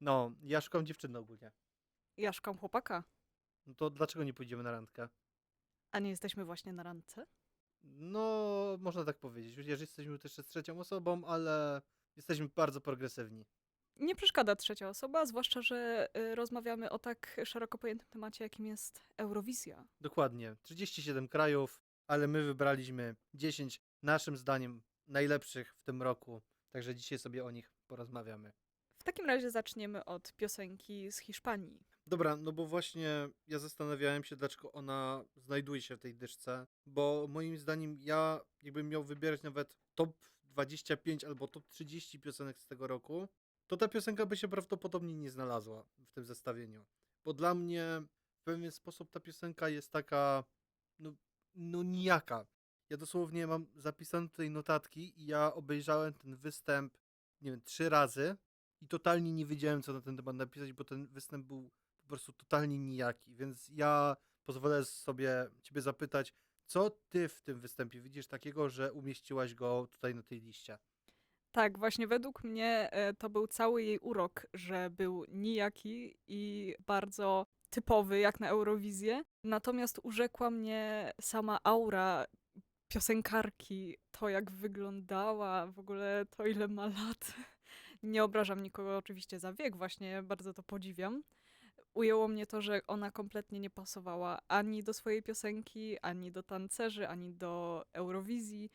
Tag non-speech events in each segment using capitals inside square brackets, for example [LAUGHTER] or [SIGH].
No, ja szukam dziewczyny ogólnie. Ja szukam chłopaka. No to dlaczego nie pójdziemy na randkę? A nie jesteśmy właśnie na randce? No, można tak powiedzieć. Chociaż jesteśmy też z trzecią osobą, ale jesteśmy bardzo progresywni. Nie przeszkadza trzecia osoba, zwłaszcza, że y, rozmawiamy o tak szeroko pojętym temacie, jakim jest Eurowizja. Dokładnie. 37 krajów, ale my wybraliśmy 10 naszym zdaniem najlepszych w tym roku. Także dzisiaj sobie o nich porozmawiamy. W takim razie zaczniemy od piosenki z Hiszpanii. Dobra, no bo właśnie ja zastanawiałem się, dlaczego ona znajduje się w tej dyszce, bo moim zdaniem ja, jakbym miał wybierać nawet top 25 albo top 30 piosenek z tego roku, to ta piosenka by się prawdopodobnie nie znalazła w tym zestawieniu. Bo dla mnie w pewien sposób ta piosenka jest taka, no, no nijaka. Ja dosłownie mam zapisane tutaj notatki i ja obejrzałem ten występ, nie wiem, trzy razy i totalnie nie wiedziałem, co na ten temat napisać, bo ten występ był po prostu totalnie nijaki, więc ja pozwolę sobie ciebie zapytać, co ty w tym występie widzisz takiego, że umieściłaś go tutaj na tej liście? Tak, właśnie według mnie e, to był cały jej urok, że był nijaki i bardzo typowy jak na Eurowizję. Natomiast urzekła mnie sama aura piosenkarki, to jak wyglądała, w ogóle to ile ma lat. Nie obrażam nikogo oczywiście za wiek, właśnie bardzo to podziwiam. Ujęło mnie to, że ona kompletnie nie pasowała ani do swojej piosenki, ani do tancerzy, ani do Eurowizji.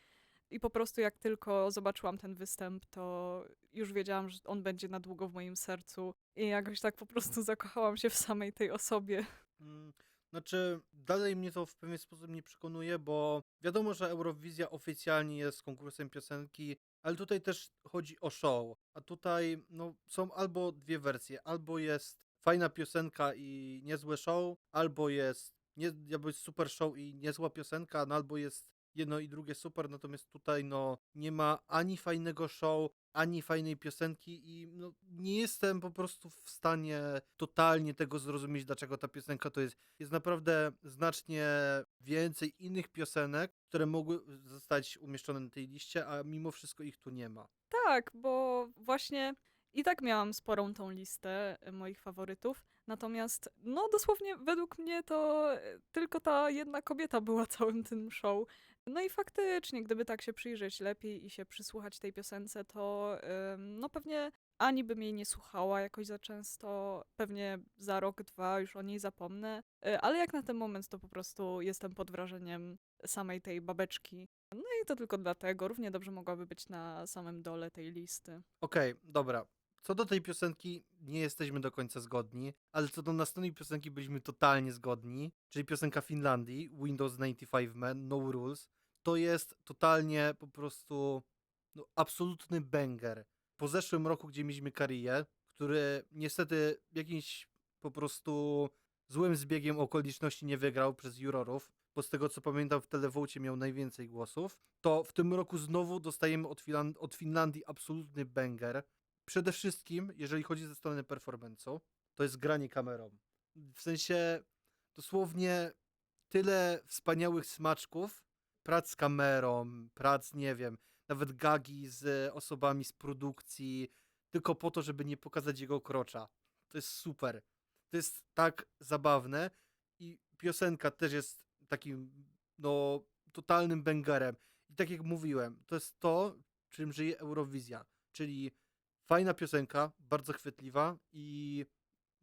I po prostu jak tylko zobaczyłam ten występ, to już wiedziałam, że on będzie na długo w moim sercu. I jakoś tak po prostu zakochałam się w samej tej osobie. Mm, Znaczy, dalej mnie to w pewien sposób nie przekonuje, bo wiadomo, że Eurowizja oficjalnie jest konkursem piosenki, ale tutaj też chodzi o show. A tutaj no, są albo dwie wersje. Albo jest fajna piosenka i niezłe show, albo jest, nie, albo jest super show i niezła piosenka, no, albo jest jedno i drugie super, natomiast tutaj no, nie ma ani fajnego show, ani fajnej piosenki i no, nie jestem po prostu w stanie totalnie tego zrozumieć, dlaczego ta piosenka to jest. Jest naprawdę znacznie więcej innych piosenek, które mogły zostać umieszczone na tej liście, a mimo wszystko ich tu nie ma. Tak, bo właśnie i tak miałam sporą tą listę e, moich faworytów. Natomiast, no dosłownie według mnie to e, tylko ta jedna kobieta była [LAUGHS] całym tym show. No i faktycznie, gdyby tak się przyjrzeć lepiej i się przysłuchać tej piosence, to no pewnie ani bym jej nie słuchała jakoś za często, pewnie za rok, dwa już o niej zapomnę, Y, ale jak na ten moment to po prostu jestem pod wrażeniem samej tej babeczki. No i to tylko dlatego, równie dobrze mogłaby być na samym dole tej listy. Okej, dobra. Co do tej piosenki nie jesteśmy do końca zgodni, ale co do następnej piosenki byliśmy totalnie zgodni, czyli piosenka Finlandii, Windows 95 Man, No Rules. To jest totalnie po prostu no, absolutny banger. Po zeszłym roku, gdzie mieliśmy Karię, który niestety jakimś po prostu złym zbiegiem okoliczności nie wygrał przez jurorów, bo z tego co pamiętam w televocie miał najwięcej głosów, to w tym roku znowu dostajemy od, Finland- od Finlandii absolutny banger. Przede wszystkim, jeżeli chodzi ze strony performance'u, to jest granie kamerą. W sensie dosłownie tyle wspaniałych smaczków, prac z kamerą, prac, nie wiem, nawet gagi z osobami z produkcji, tylko po to, żeby nie pokazać jego krocza. To jest super. To jest tak zabawne i piosenka też jest takim, no, totalnym bangerem. I tak jak mówiłem, to jest to, czym żyje Eurowizja, czyli fajna piosenka, bardzo chwytliwa i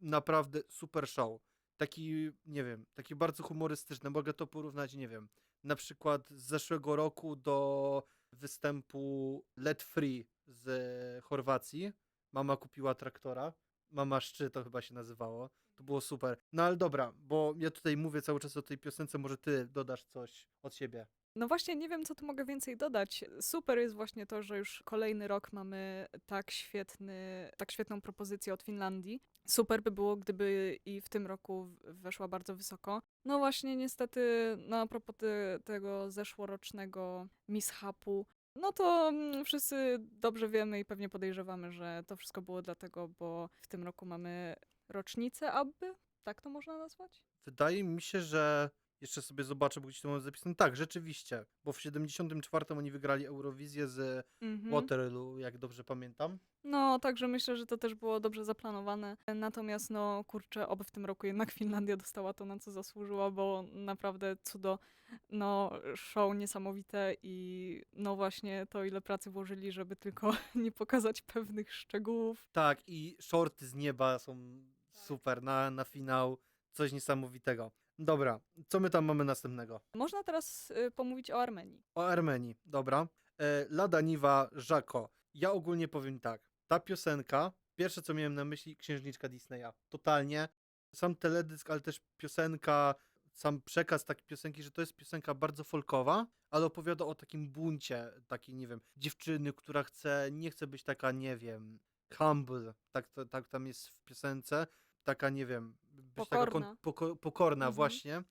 naprawdę super show. Taki, nie wiem, taki bardzo humorystyczny. Mogę to porównać, nie wiem, na przykład z zeszłego roku do występu Let Free z Chorwacji. Mama kupiła traktora. Mama Szczy to chyba się nazywało. To było super. No ale dobra, bo ja tutaj mówię cały czas o tej piosence, może ty dodasz coś od siebie. No właśnie, nie wiem, co tu mogę więcej dodać. Super jest właśnie to, że już kolejny rok mamy tak świetny, tak świetną propozycję od Finlandii. Super by było, gdyby i w tym roku weszła bardzo wysoko. No właśnie, niestety, no a propos te, tego zeszłorocznego mishapu, no to mm, wszyscy dobrze wiemy i pewnie podejrzewamy, że to wszystko było dlatego, bo w tym roku mamy rocznicę Abby, tak to można nazwać? Wydaje mi się, że Jeszcze sobie zobaczę, bo gdzieś to mam zapisane. Tak, rzeczywiście, bo w 74 oni wygrali Eurowizję z Mhm. Waterloo, jak dobrze pamiętam. No, także myślę, że to też było dobrze zaplanowane. Natomiast, no, kurczę, oby w tym roku jednak Finlandia dostała to, na co zasłużyła, bo naprawdę cudo, no, show niesamowite i no właśnie to, ile pracy włożyli, żeby tylko [LAUGHS] nie pokazać pewnych szczegółów. Tak, i shorty z nieba są super na, na finał. Coś niesamowitego. Dobra, co my tam mamy następnego? Można teraz y, pomówić o Armenii. O Armenii, dobra. E, Lada Niwa Żako. Ja ogólnie powiem tak. Ta piosenka, pierwsze co miałem na myśli, księżniczka Disneya. Totalnie. Sam teledysk, ale też piosenka, sam przekaz takiej piosenki, że to jest piosenka bardzo folkowa, ale opowiada o takim buncie, takiej, nie wiem, dziewczyny, która chce, nie chce być taka, nie wiem, humble, tak, to, tak tam jest w piosence, taka, nie wiem, być taka Pokorna. kon- poko- pokorna Mhm. właśnie,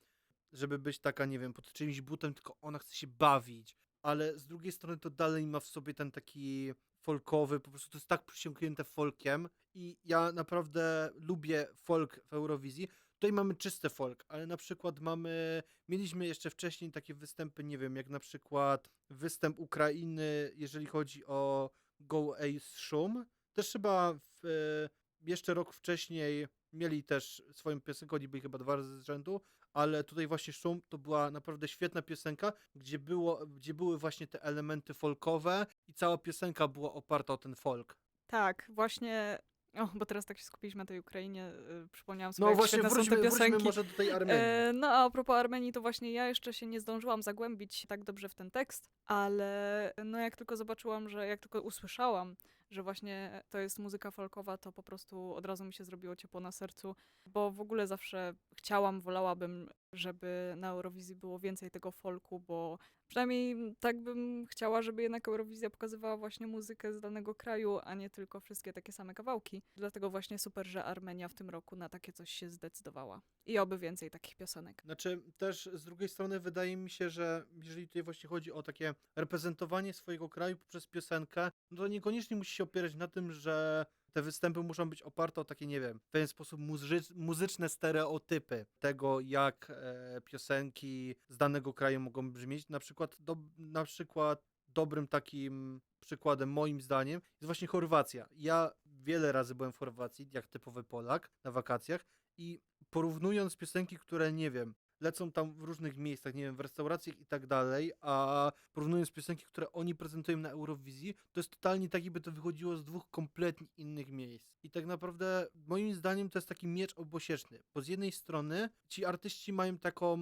żeby być taka, nie wiem, pod czyimś butem, tylko ona chce się bawić, ale z drugiej strony to dalej ma w sobie ten taki folkowy, po prostu to jest tak przysiągnięte folkiem i ja naprawdę lubię folk w Eurowizji. Tutaj mamy czysty folk, ale na przykład mamy, mieliśmy jeszcze wcześniej takie występy, nie wiem, jak na przykład występ Ukrainy, jeżeli chodzi o Go Ace Szum. Też chyba w, e, jeszcze rok wcześniej mieli też swoją piosenkę, oni byli chyba dwa razy z rzędu, ale tutaj właśnie Szum to była naprawdę świetna piosenka, gdzie, było, gdzie były właśnie te elementy folkowe i cała piosenka była oparta o ten folk. Tak, właśnie. O, bo teraz tak się skupiliśmy na tej Ukrainie, y, przypomniałam sobie, No właśnie, świetne są wróćmy, te wróćmy piosenki. może do tej Armenii. E, no a propos Armenii, to właśnie ja jeszcze się nie zdążyłam zagłębić tak dobrze w ten tekst, ale no jak tylko zobaczyłam, że jak tylko usłyszałam, że właśnie to jest muzyka folkowa, to po prostu od razu mi się zrobiło ciepło na sercu, bo w ogóle zawsze chciałam, wolałabym, żeby na Eurowizji było więcej tego folku, bo przynajmniej tak bym chciała, żeby jednak Eurowizja pokazywała właśnie muzykę z danego kraju, a nie tylko wszystkie takie same kawałki. Dlatego właśnie super, że Armenia w tym roku na takie coś się zdecydowała. I oby więcej takich piosenek. Znaczy, też z drugiej strony wydaje mi się, że jeżeli tutaj właśnie chodzi o takie reprezentowanie swojego kraju poprzez piosenkę, no to niekoniecznie musi się opierać na tym, że te występy muszą być oparte o takie, nie wiem, w pewien sposób muzy- muzyczne stereotypy tego, jak e, piosenki z danego kraju mogą brzmieć. Na przykład, do, na przykład dobrym takim przykładem, moim zdaniem, jest właśnie Chorwacja. Ja wiele razy byłem w Chorwacji, jak typowy Polak, na wakacjach i porównując piosenki, które, nie wiem, lecą tam w różnych miejscach, nie wiem, w restauracjach i tak dalej, a porównując piosenki, które oni prezentują na Eurowizji, to jest totalnie tak, jakby to wychodziło z dwóch kompletnie innych miejsc. I tak naprawdę, moim zdaniem, to jest taki miecz obosieczny, bo z jednej strony ci artyści mają taką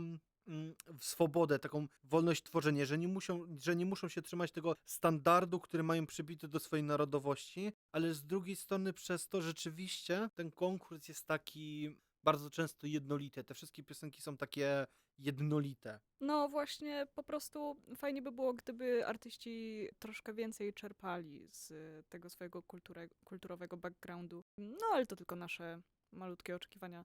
mm, swobodę, taką wolność tworzenia, że nie, muszą, że nie muszą się trzymać tego standardu, który mają przybity do swojej narodowości, ale z drugiej strony przez to rzeczywiście ten konkurs jest taki bardzo często jednolity. Te wszystkie piosenki są takie jednolite. No właśnie, po prostu fajnie by było, gdyby artyści troszkę więcej czerpali z tego swojego kulturę, kulturowego backgroundu. No ale to tylko nasze malutkie oczekiwania.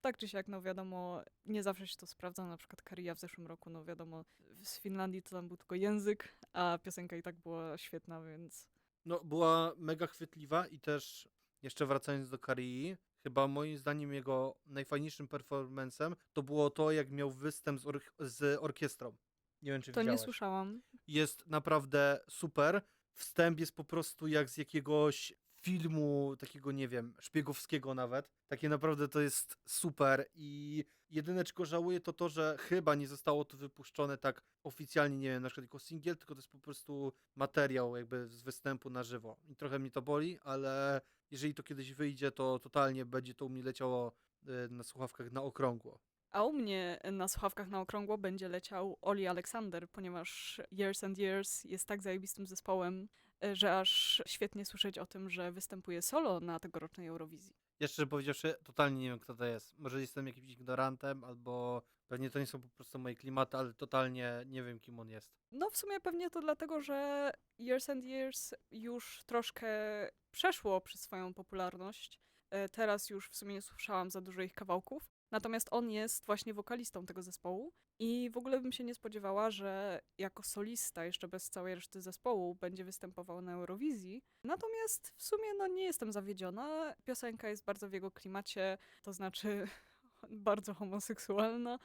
Tak czy siak, no wiadomo, nie zawsze się to sprawdza. Na przykład Karia w zeszłym roku, no wiadomo, z Finlandii to tam był tylko język, a piosenka i tak była świetna, więc No, była mega chwytliwa i też, jeszcze wracając do Karii, chyba moim zdaniem jego najfajniejszym performancem to było to, jak miał występ z, ork- z orkiestrą. Nie wiem, czy to nie widziałaś. słyszałam. Jest naprawdę super. Wstęp jest po prostu jak z jakiegoś filmu takiego, nie wiem, szpiegowskiego nawet. Takie naprawdę to jest super i jedyne czego żałuję to to, że chyba nie zostało to wypuszczone tak oficjalnie, nie wiem, na przykład jako singiel, tylko to jest po prostu materiał jakby z występu na żywo. I trochę mnie to boli, ale jeżeli to kiedyś wyjdzie, to totalnie będzie to u mnie leciało y, na słuchawkach na okrągło. A u mnie na słuchawkach na okrągło będzie leciał Oli Alexander, ponieważ Years and Years jest tak zajebistym zespołem, e, że aż świetnie słyszeć o tym, że występuje solo na tegorocznej Eurowizji. Jeszcze powiedziawszy, totalnie nie wiem, kto to jest. Może jestem jakimś ignorantem, albo pewnie to nie są po prostu moje klimaty, ale totalnie nie wiem, kim on jest. No w sumie pewnie to dlatego, że Years and Years już troszkę przeszło przez swoją popularność. E, Teraz już w sumie nie słyszałam za dużo ich kawałków. Natomiast on jest właśnie wokalistą tego zespołu i w ogóle bym się nie spodziewała, że jako solista, jeszcze bez całej reszty zespołu, będzie występował na Eurowizji. Natomiast w sumie no, nie jestem zawiedziona. Piosenka jest bardzo w jego klimacie, to znaczy [LAUGHS] bardzo homoseksualna.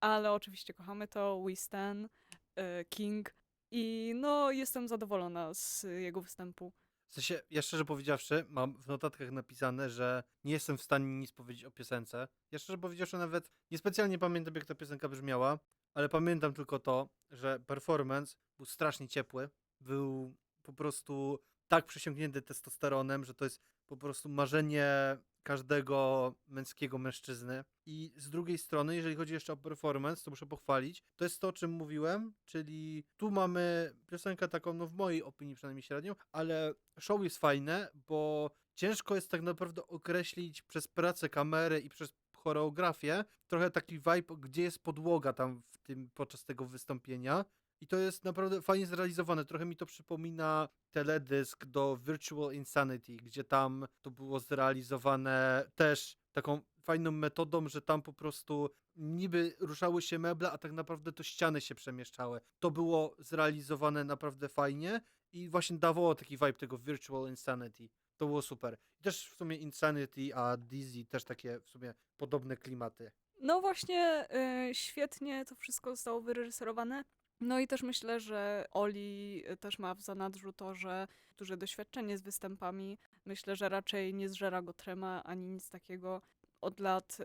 ale oczywiście kochamy to, We Stan, e, King i no jestem zadowolona z jego występu. W sensie, ja szczerze powiedziawszy, mam w notatkach napisane, że nie jestem w stanie nic powiedzieć o piosence. Ja szczerze powiedziawszy nawet niespecjalnie pamiętam, jak ta piosenka brzmiała, ale pamiętam tylko to, że performance był strasznie ciepły. Był po prostu tak przesiąknięty testosteronem, że to jest po prostu marzenie każdego męskiego mężczyzny. I z drugiej strony, jeżeli chodzi jeszcze o performance, to muszę pochwalić, to jest to, o czym mówiłem, czyli tu mamy piosenkę taką, no w mojej opinii przynajmniej średnią, ale show jest fajne, bo ciężko jest tak naprawdę określić przez pracę kamery i przez choreografię trochę taki vibe, gdzie jest podłoga tam w tym podczas tego wystąpienia. I to jest naprawdę fajnie zrealizowane. Trochę mi to przypomina teledysk do Virtual Insanity, gdzie tam to było zrealizowane też taką fajną metodą, że tam po prostu niby ruszały się meble, a tak naprawdę to ściany się przemieszczały. To było zrealizowane naprawdę fajnie i właśnie dawało taki vibe tego Virtual Insanity. To było super. I też w sumie Insanity, a Dizzy też takie w sumie podobne klimaty. No właśnie, y, świetnie to wszystko zostało wyreżyserowane. No i też myślę, że Oli y, też ma w zanadrzu to, że duże doświadczenie z występami. Myślę, że raczej nie zżera go trema ani nic takiego. Od lat y,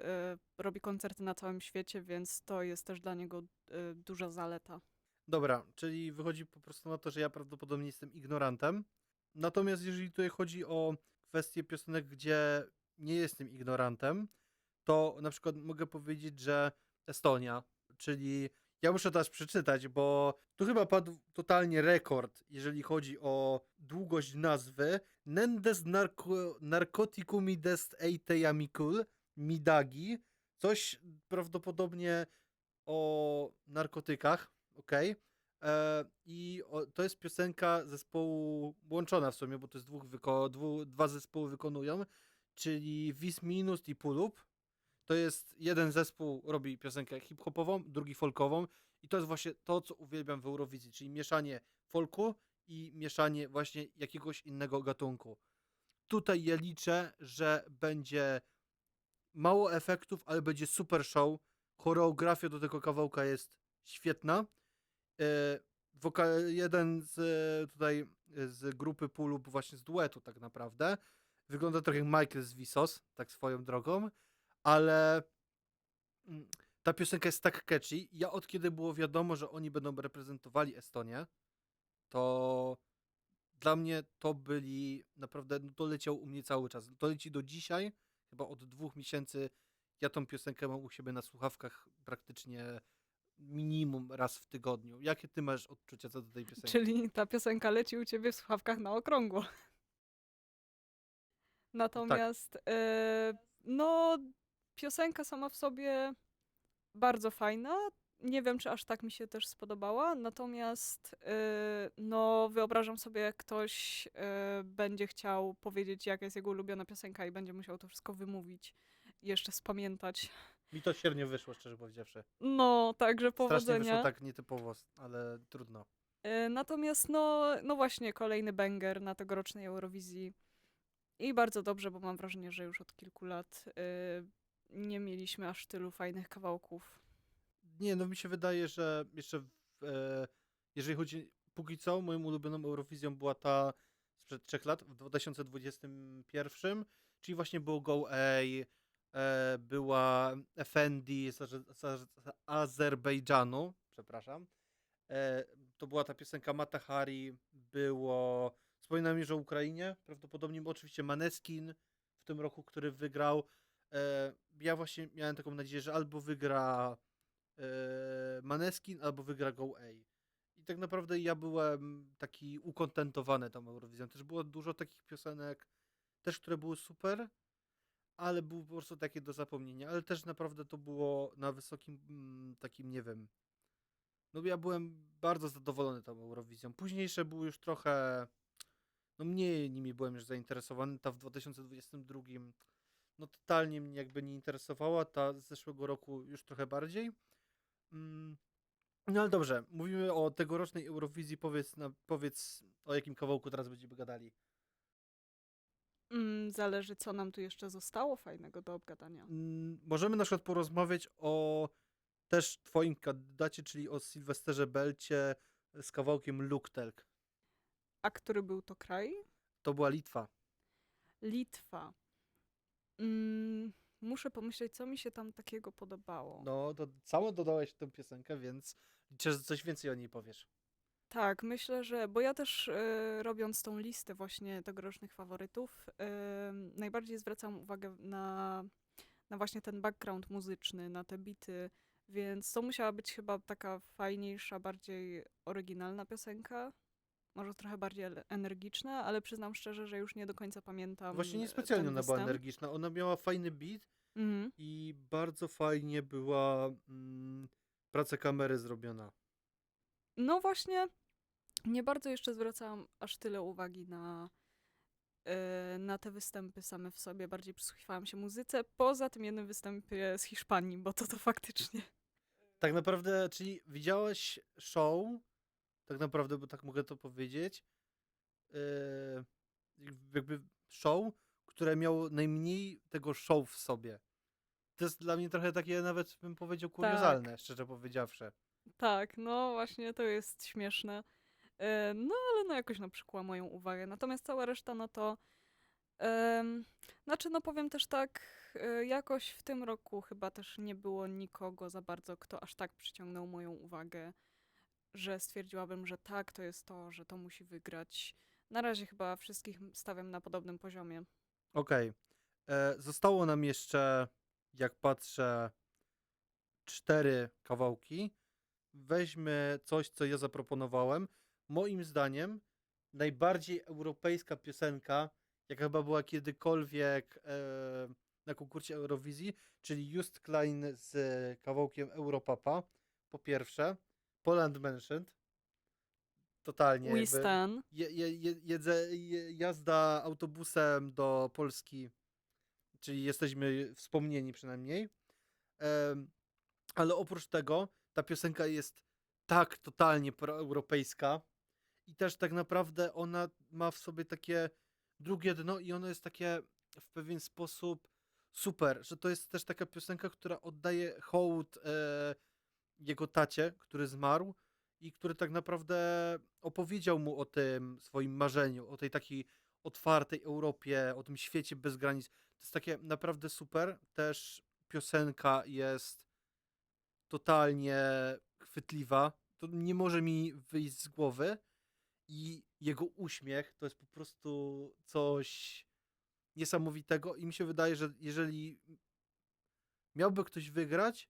robi koncerty na całym świecie, więc to jest też dla niego y, duża zaleta. Dobra, czyli wychodzi po prostu na to, że ja prawdopodobnie jestem ignorantem. Natomiast jeżeli tutaj chodzi o kwestie piosenek, gdzie nie jestem ignorantem, to na przykład mogę powiedzieć, że Estonia, czyli ja muszę teraz przeczytać, bo tu chyba padł totalnie rekord, jeżeli chodzi o długość nazwy. Nendes narko, narcoticumides eiteiamicul midagi. Coś prawdopodobnie o narkotykach, okej. E, I o, to jest piosenka zespołu łączona w sumie, bo to jest dwóch wyko- dwu, dwa zespoły wykonują, czyli Vis Minus i Pulup. To jest jeden zespół robi piosenkę hip-hopową, drugi folkową i to jest właśnie to, co uwielbiam w Eurowizji, czyli mieszanie folku i mieszanie właśnie jakiegoś innego gatunku. Tutaj ja liczę, że będzie mało efektów, ale będzie super show. Choreografia do tego kawałka jest świetna. Woka- jeden z e, tutaj e, z grupy Pulup właśnie z duetu tak naprawdę. Wygląda trochę jak Michael z Visos, tak swoją drogą, ale mm, ta piosenka jest tak catchy. Ja od kiedy było wiadomo, że oni będą reprezentowali Estonię, to dla mnie to byli naprawdę, no to leciał u mnie cały czas. To leci do dzisiaj, chyba od dwóch miesięcy. Ja tą piosenkę mam u siebie na słuchawkach praktycznie minimum raz w tygodniu. Jakie ty masz odczucia co do tej piosenki? Czyli ta piosenka leci u ciebie w słuchawkach na okrągło. Natomiast e, no piosenka sama w sobie bardzo fajna. Nie wiem, czy aż tak mi się też spodobała. Natomiast e, no wyobrażam sobie, jak ktoś e, będzie chciał powiedzieć, jaka jest jego ulubiona piosenka i będzie musiał to wszystko wymówić i jeszcze spamiętać. Mi to średnio wyszło, szczerze powiedziawszy. No, także Strasznie powodzenia. wyszło tak nietypowo, ale trudno. E, Natomiast no, no właśnie kolejny banger na tegorocznej Eurowizji. I bardzo dobrze, bo mam wrażenie, że już od kilku lat nie mieliśmy aż tylu fajnych kawałków. Nie, no mi się wydaje, że jeszcze w, e, jeżeli chodzi póki co, moją ulubioną Eurowizją była ta sprzed trzech lat, w 2021, czyli właśnie było Go A, e, była Effendi z, z, z Azerbejdżanu, przepraszam. E, to była ta piosenka Mata Hari, było Wspominam już o Ukrainie, prawdopodobnie oczywiście Maneskin w tym roku, który wygrał. E, ja właśnie miałem taką nadzieję, że albo wygra e, Maneskin, albo wygra Go A. I tak naprawdę ja byłem taki ukontentowany tą Eurowizją. Też było dużo takich piosenek, też które były super, ale były po prostu takie do zapomnienia. Ale też naprawdę to było na wysokim mm, takim, nie wiem. No ja byłem bardzo zadowolony tą Eurowizją. Późniejsze były już trochę. No mniej nimi byłem już zainteresowany. Ta w 2022 no totalnie mnie jakby nie interesowała. Ta z zeszłego roku już trochę bardziej. Mm, No ale dobrze, mówimy o tegorocznej Eurowizji. Powiedz, na, powiedz o jakim kawałku teraz będziemy gadali. Mm, zależy, co nam tu jeszcze zostało fajnego do obgadania. Mm, Możemy na przykład porozmawiać o też twoim kandydacie, czyli o Sylwesterze Belcie z kawałkiem Luktelk. A który był to kraj? To była Litwa. Litwa. Mm, muszę pomyśleć, co mi się tam takiego podobało. No, to samo dodałeś tę piosenkę, więc liczę, że coś więcej o niej powiesz. Tak, myślę, że. Bo ja też e, robiąc tą listę właśnie tegorocznych faworytów, e, najbardziej zwracam uwagę na, na właśnie ten background muzyczny, na te bity, więc to musiała być chyba taka fajniejsza, bardziej oryginalna piosenka. Może trochę bardziej energiczna, ale przyznam szczerze, że już nie do końca pamiętam. Właśnie e, niespecjalnie ten ona była energiczna. Ona miała fajny beat Mhm. i bardzo fajnie była mm, praca kamery zrobiona. No właśnie, nie bardzo jeszcze zwracałam aż tyle uwagi na, e, na te występy same w sobie. Bardziej przysłuchiwałam się muzyce, poza tym jednym występie z Hiszpanii, bo to to faktycznie. Tak naprawdę, czyli widziałeś show, tak naprawdę, bo tak mogę to powiedzieć, yy, jakby show, które miało najmniej tego show w sobie. To jest dla mnie trochę takie nawet bym powiedział kuriozalne, szczerze powiedziawszy. Tak, no właśnie to jest śmieszne. E, no ale no jakoś no przykuła moją uwagę. Natomiast cała reszta, no to. znaczy, no powiem też tak, e, jakoś w tym roku chyba też nie było nikogo za bardzo, kto aż tak przyciągnął moją uwagę, że stwierdziłabym, że tak, to jest to, że to musi wygrać. Na razie chyba wszystkich stawiam na podobnym poziomie. Okej. E, Zostało nam jeszcze, jak patrzę, cztery kawałki. Weźmy coś, co ja zaproponowałem. Moim zdaniem najbardziej europejska piosenka, jaka chyba była kiedykolwiek e, na konkursie Eurowizji, czyli Just Klein z kawałkiem Europapa. Po pierwsze, Poland Mentioned. Totalnie. Je, je, je, jedze, je, jazda autobusem do Polski, czyli jesteśmy wspomnieni przynajmniej. Em, ale oprócz tego ta piosenka jest tak totalnie proeuropejska i też tak naprawdę ona ma w sobie takie drugie dno i ono jest takie w pewien sposób super, że to jest też taka piosenka, która oddaje hołd e, jego tacie, który zmarł i który tak naprawdę opowiedział mu o tym swoim marzeniu, o tej takiej otwartej Europie, o tym świecie bez granic. To jest takie naprawdę super. Też piosenka jest totalnie chwytliwa. To nie może mi wyjść z głowy. I jego uśmiech to jest po prostu coś niesamowitego. I mi się wydaje, że jeżeli miałby ktoś wygrać,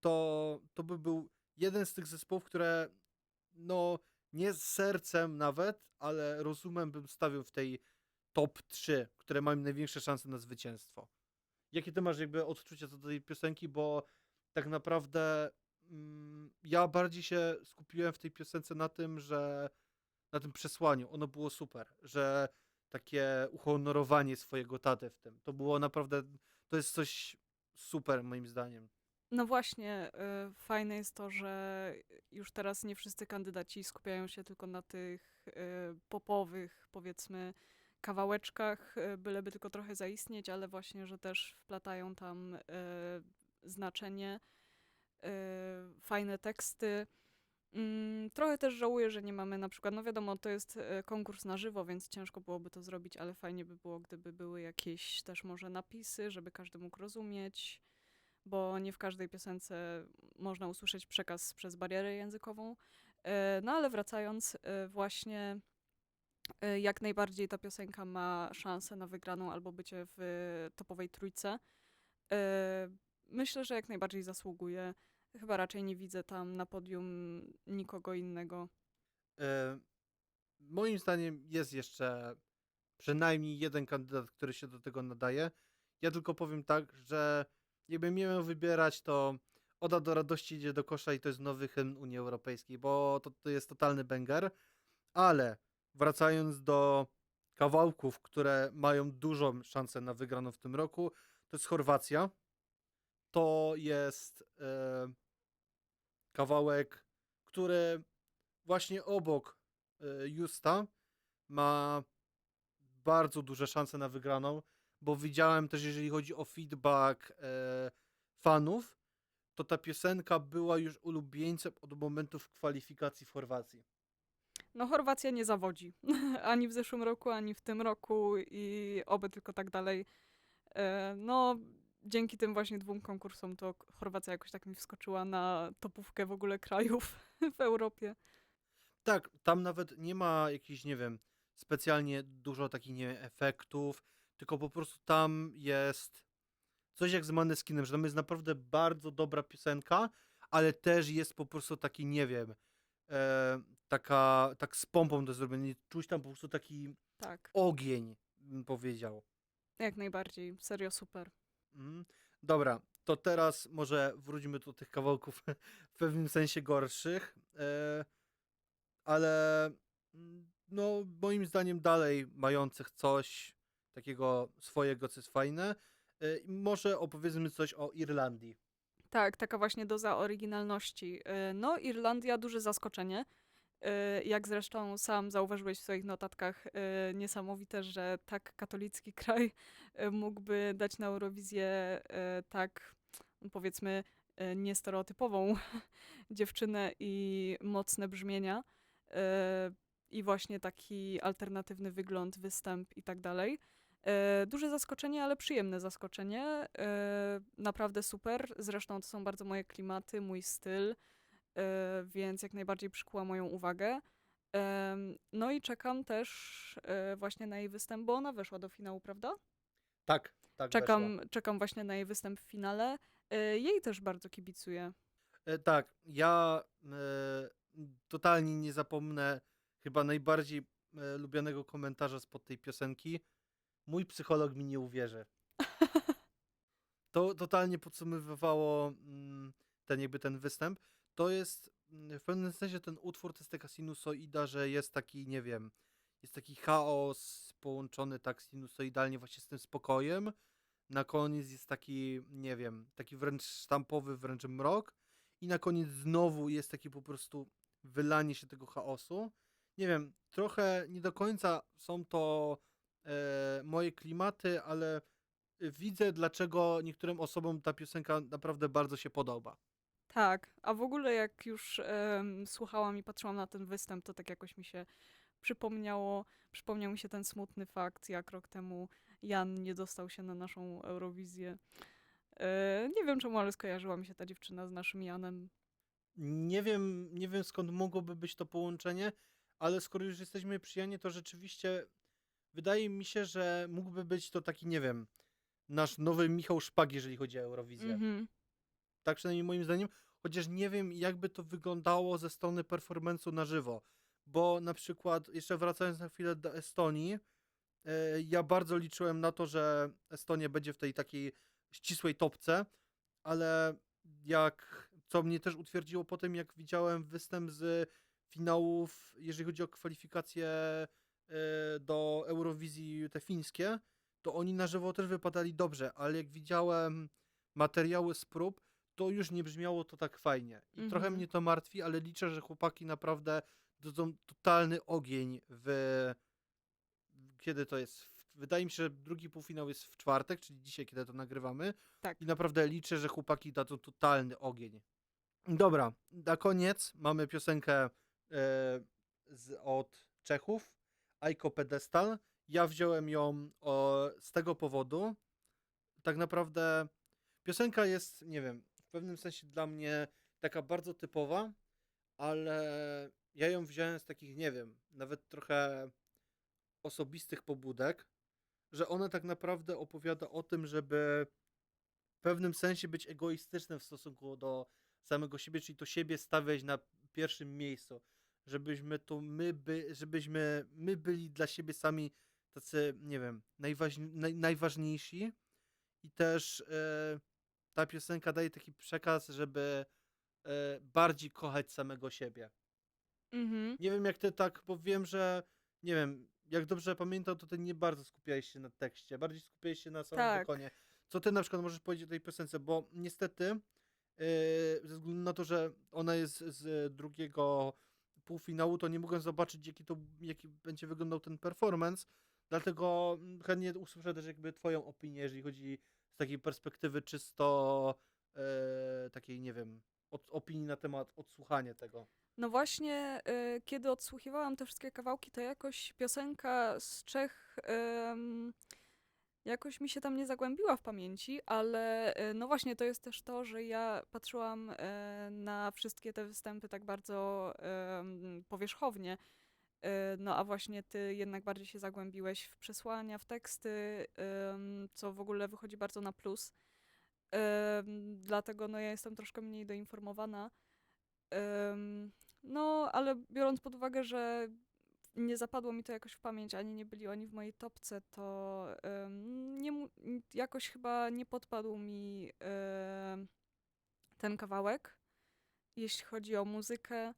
to, to by był jeden z tych zespołów, które no nie z sercem nawet, ale rozumem bym stawiał w tej top 3, które mają największe szanse na zwycięstwo. Jakie ty masz jakby odczucia do tej piosenki, bo tak naprawdę mm, ja bardziej się skupiłem w tej piosence na tym, że na tym przesłaniu. Ono było super, że takie uhonorowanie swojego taty w tym. To było naprawdę, to jest coś super moim zdaniem. No właśnie, y, fajne jest to, że już teraz nie wszyscy kandydaci skupiają się tylko na tych y, popowych, powiedzmy, kawałeczkach, y, byleby tylko trochę zaistnieć, ale właśnie, że też wplatają tam y, znaczenie, y, fajne teksty. Mm, Trochę też żałuję, że nie mamy na przykład, no wiadomo, to jest e, konkurs na żywo, więc ciężko byłoby to zrobić, ale fajnie by było, gdyby były jakieś też może napisy, żeby każdy mógł rozumieć, bo nie w każdej piosence można usłyszeć przekaz przez barierę językową. E, No ale wracając, e, właśnie e, jak najbardziej ta piosenka ma szansę na wygraną albo bycie w topowej trójce. Myślę, że jak najbardziej zasługuje. Chyba raczej nie widzę tam na podium nikogo innego. E, moim zdaniem jest jeszcze przynajmniej jeden kandydat, który się do tego nadaje. Ja tylko powiem tak, że jakbym miał wybierać, to Oda do radości idzie do kosza i to jest nowy hymn Unii Europejskiej, bo to, to jest totalny banger. Ale wracając do kawałków, które mają dużą szansę na wygraną w tym roku, to jest Chorwacja. To jest e, kawałek, który właśnie obok e, Justa ma bardzo duże szanse na wygraną, bo widziałem też, jeżeli chodzi o feedback e, fanów, to ta piosenka była już ulubieńcem od momentów kwalifikacji w Chorwacji. No Chorwacja nie zawodzi. [LAUGHS] ani w zeszłym roku, ani w tym roku i oby tylko tak dalej. E, No, dzięki tym właśnie dwóm konkursom to Chorwacja jakoś tak mi wskoczyła na topówkę w ogóle krajów [LAUGHS] w Europie. Tak, tam nawet nie ma jakichś, nie wiem, specjalnie dużo takich, nie wiem, efektów, tylko po prostu tam jest coś jak z Maneskinem, że tam jest naprawdę bardzo dobra piosenka, ale też jest po prostu taki, nie wiem, e, taka, tak z pompą to zrobione, czuć tam po prostu taki Tak, ogień, bym powiedział. jak najbardziej. Serio super. Mm. Dobra, to teraz może wróćmy do tych kawałków [LAUGHS] w pewnym sensie gorszych, e, ale mm, no moim zdaniem dalej mających coś takiego swojego, co jest fajne. I może opowiedzmy coś o Irlandii. Tak, taka właśnie doza oryginalności. E, No, Irlandia, duże zaskoczenie. E, Jak zresztą sam zauważyłeś w swoich notatkach, niesamowite, że tak katolicki [LAUGHS] kraj mógłby dać na Eurowizję tak, powiedzmy, niestereotypową [LAUGHS] dziewczynę i mocne brzmienia. I właśnie taki alternatywny wygląd, występ i tak dalej. E, Duże zaskoczenie, ale przyjemne zaskoczenie. E, Naprawdę super. Zresztą to są bardzo moje klimaty, mój styl, e, więc jak najbardziej przykuła moją uwagę. No i czekam też właśnie na jej występ, bo ona weszła do finału, prawda? Tak, tak. Czekam, weszła. czekam właśnie na jej występ w finale. Jej też bardzo kibicuję. Tak, ja totalnie nie zapomnę chyba najbardziej lubianego komentarza spod tej piosenki. Mój psycholog mi nie uwierzy. [LAUGHS] To totalnie podsumowywało mm, ten jakby ten występ. To jest mm, w pewnym sensie ten utwór to jest taka sinusoida, że jest taki, nie wiem, jest taki chaos połączony tak sinusoidalnie właśnie z tym spokojem. Na koniec jest taki, nie wiem, taki wręcz sztampowy, wręcz mrok. I na koniec znowu jest takie po prostu wylanie się tego chaosu. Nie wiem, trochę nie do końca są to moje klimaty, ale widzę, dlaczego niektórym osobom ta piosenka naprawdę bardzo się podoba. Tak, a w ogóle jak już em, słuchałam i patrzyłam na ten występ, to tak jakoś mi się przypomniało, przypomniał mi się ten smutny fakt, jak rok temu Jan nie dostał się na naszą Eurowizję. E, nie wiem czemu, ale skojarzyła mi się ta dziewczyna z naszym Janem. Nie wiem, nie wiem skąd mogłoby być to połączenie, ale skoro już jesteśmy przy Janie, to rzeczywiście wydaje mi się, że mógłby być to taki, nie wiem, nasz nowy Michał Szpag, jeżeli chodzi o Eurowizję. Mhm. Tak przynajmniej moim zdaniem, chociaż nie wiem, jakby to wyglądało ze strony performance'u na żywo. Bo na przykład, jeszcze wracając na chwilę do Estonii, e, ja bardzo liczyłem na to, że Estonia będzie w tej takiej ścisłej topce, ale jak, co mnie też utwierdziło po tym, jak widziałem występ z finałów, jeżeli chodzi o kwalifikacje do Eurowizji te fińskie, to oni na żywo też wypadali dobrze, ale jak widziałem materiały z prób, to już nie brzmiało to tak fajnie. I trochę Mhm. mnie to martwi, ale liczę, że chłopaki naprawdę dadzą totalny ogień w... Kiedy to jest? Wydaje mi się, że drugi półfinał jest w czwartek, czyli dzisiaj, kiedy to nagrywamy. Tak. I naprawdę liczę, że chłopaki dadzą totalny ogień. Dobra, na koniec mamy piosenkę e, z, od Czechów, Aiko Pedestal. Ja wziąłem ją o, z tego powodu. Tak naprawdę piosenka jest, nie wiem, w pewnym sensie dla mnie taka bardzo typowa, ale ja ją wziąłem z takich, nie wiem, nawet trochę osobistych pobudek, że ona tak naprawdę opowiada o tym, żeby w pewnym sensie być egoistycznym w stosunku do samego siebie, czyli to siebie stawiać na pierwszym miejscu, żebyśmy to my, by, żebyśmy my byli dla siebie sami tacy, nie wiem, najwaźni, naj, najważniejsi i też e, ta piosenka daje taki przekaz, żeby e, bardziej kochać samego siebie. Mhm. Nie wiem jak ty tak, bo wiem, że nie wiem, jak dobrze pamiętam, to ty nie bardzo skupiałeś się na tekście, bardziej skupiałeś się na samym Tak. wykonie. Co ty na przykład możesz powiedzieć o tej piosence, bo niestety yy, ze względu na to, że ona jest z drugiego półfinału, to nie mogłem zobaczyć jaki to, jaki będzie wyglądał ten performance, dlatego mm, chętnie usłyszę też jakby twoją opinię, jeżeli chodzi z takiej perspektywy czysto e, takiej, nie wiem, od, opinii na temat odsłuchania tego? No właśnie, y, kiedy odsłuchiwałam te wszystkie kawałki, to jakoś piosenka z Czech jakoś mi się tam nie zagłębiła w pamięci, ale y, no właśnie to jest też to, że ja patrzyłam y, na wszystkie te występy tak bardzo powierzchownie. Y, No a właśnie ty jednak bardziej się zagłębiłeś w przesłania, w teksty, co w ogóle wychodzi bardzo na plus. Dlatego no ja jestem troszkę mniej doinformowana. No, ale biorąc pod uwagę, że nie zapadło mi to jakoś w pamięć, ani nie byli oni w mojej topce, to ym, nie, jakoś chyba nie podpadł mi ym, ten kawałek, jeśli chodzi o muzykę.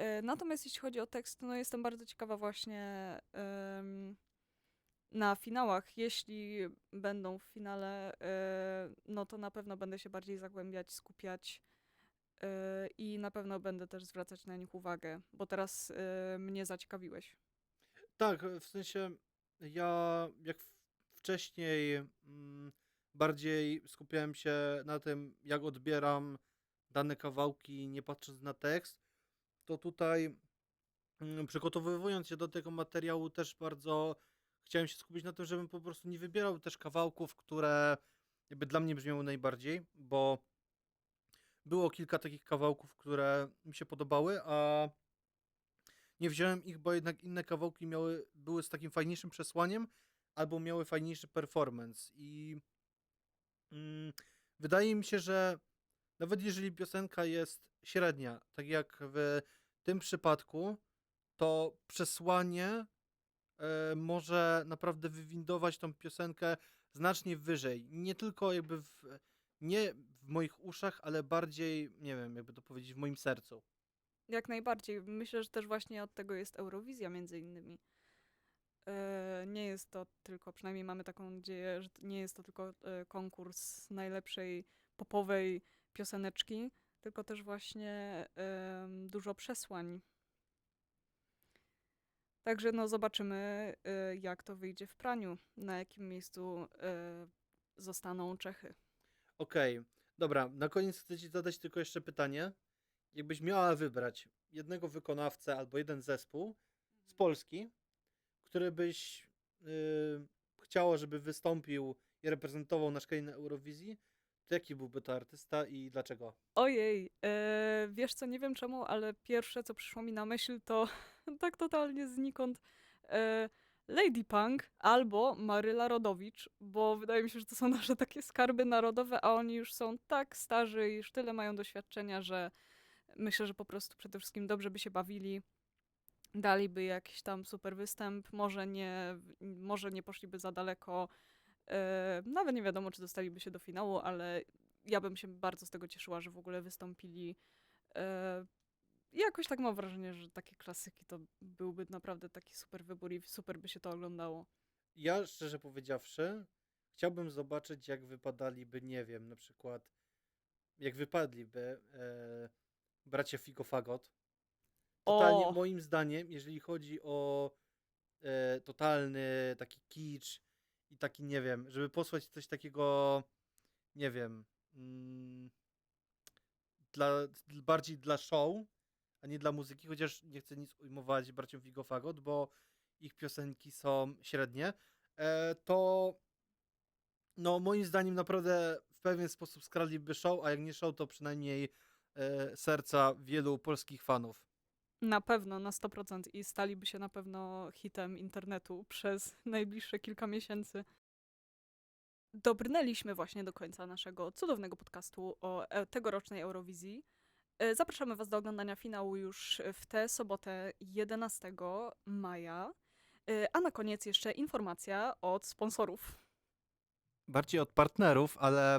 Y, Natomiast jeśli chodzi o tekst, no jestem bardzo ciekawa właśnie na finałach. Jeśli będą w finale, y, no to na pewno będę się bardziej zagłębiać, skupiać i na pewno będę też zwracać na nich uwagę, bo teraz y, mnie zaciekawiłeś. Tak, w sensie ja jak wcześniej mm, bardziej skupiałem się na tym, jak odbieram dane kawałki, nie patrząc na tekst, to tutaj mm, przygotowując się do tego materiału też bardzo chciałem się skupić na tym, żebym po prostu nie wybierał też kawałków, które jakby dla mnie brzmiały najbardziej, bo było kilka takich kawałków, które mi się podobały, a nie wziąłem ich, bo jednak inne kawałki miały, były z takim fajniejszym przesłaniem, albo miały fajniejszy performance. I mm, wydaje mi się, że nawet jeżeli piosenka jest średnia, tak jak w tym przypadku, to przesłanie e, może naprawdę wywindować tą piosenkę znacznie wyżej. Nie tylko jakby w, nie moich uszach, ale bardziej, nie wiem, jakby to powiedzieć, w moim sercu. Jak najbardziej. Myślę, że też właśnie od tego jest Eurowizja między innymi. E, Nie jest to tylko, przynajmniej mamy taką nadzieję, że nie jest to tylko e, konkurs najlepszej popowej pioseneczki, tylko też właśnie dużo przesłań. Także no zobaczymy, e, jak to wyjdzie w praniu, na jakim miejscu zostaną Czechy. Okej, dobra, na koniec chcę ci zadać tylko jeszcze pytanie. Jakbyś miała wybrać jednego wykonawcę albo jeden zespół z Polski, który byś yy, chciała, żeby wystąpił i reprezentował nasz kraj na Eurowizji, to jaki byłby to artysta i dlaczego? Ojej, e, wiesz co, nie wiem czemu, ale pierwsze, co przyszło mi na myśl, to [LAUGHS] tak totalnie znikąd e, Lady Punk albo Maryla Rodowicz, bo wydaje mi się, że to są [LAUGHS] nasze takie skarby narodowe, a oni już są tak starzy i już tyle mają doświadczenia, że myślę, że po prostu przede wszystkim dobrze by się bawili. Daliby jakiś tam super występ, może nie, może nie poszliby za daleko, e, nawet nie wiadomo, czy dostaliby się do finału, ale ja bym się bardzo z tego cieszyła, że w ogóle wystąpili. Jakoś tak mam wrażenie, że takie klasyki to byłby naprawdę taki super wybór i super by się to oglądało. Ja szczerze powiedziawszy, chciałbym zobaczyć, jak wypadaliby, nie wiem, na przykład, jak wypadliby e, bracia Figo Fagot. Totalnie, O! moim zdaniem, jeżeli chodzi o e, totalny taki kicz i taki, nie wiem, żeby posłać coś takiego, nie wiem, mm, dla, bardziej dla show, a nie dla muzyki, chociaż nie chcę nic ujmować braciom Figo Fagot, bo ich piosenki są średnie, e, to no moim zdaniem naprawdę w pewien sposób skradliby show, a jak nie show, to przynajmniej e, serca wielu polskich fanów. Na pewno, na 100% i staliby się na pewno hitem internetu przez [LAUGHS] najbliższe kilka miesięcy. Dobrnęliśmy właśnie do końca naszego cudownego podcastu o e, tegorocznej Eurowizji. E, Zapraszamy Was do oglądania finału już w tę sobotę 11 maja. E, A na koniec jeszcze informacja od sponsorów. bardziej od partnerów, ale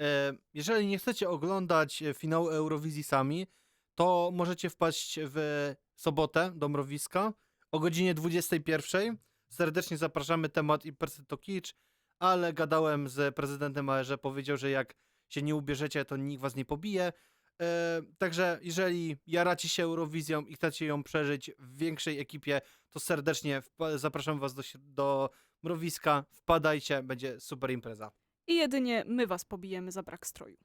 e, jeżeli nie chcecie oglądać finału Eurowizji sami, to możecie wpaść w sobotę do Mrowiska o godzinie 21. Serdecznie zapraszamy, temat imprezy to kicz, ale gadałem z prezydentem ARZ, powiedział, że jak się nie ubierzecie, to nikt was nie pobije. E, także jeżeli jaracie się Eurowizją i chcecie ją przeżyć w większej ekipie, to serdecznie zapraszam was do, do Mrowiska, wpadajcie, będzie super impreza. I jedynie my Was pobijemy za brak stroju.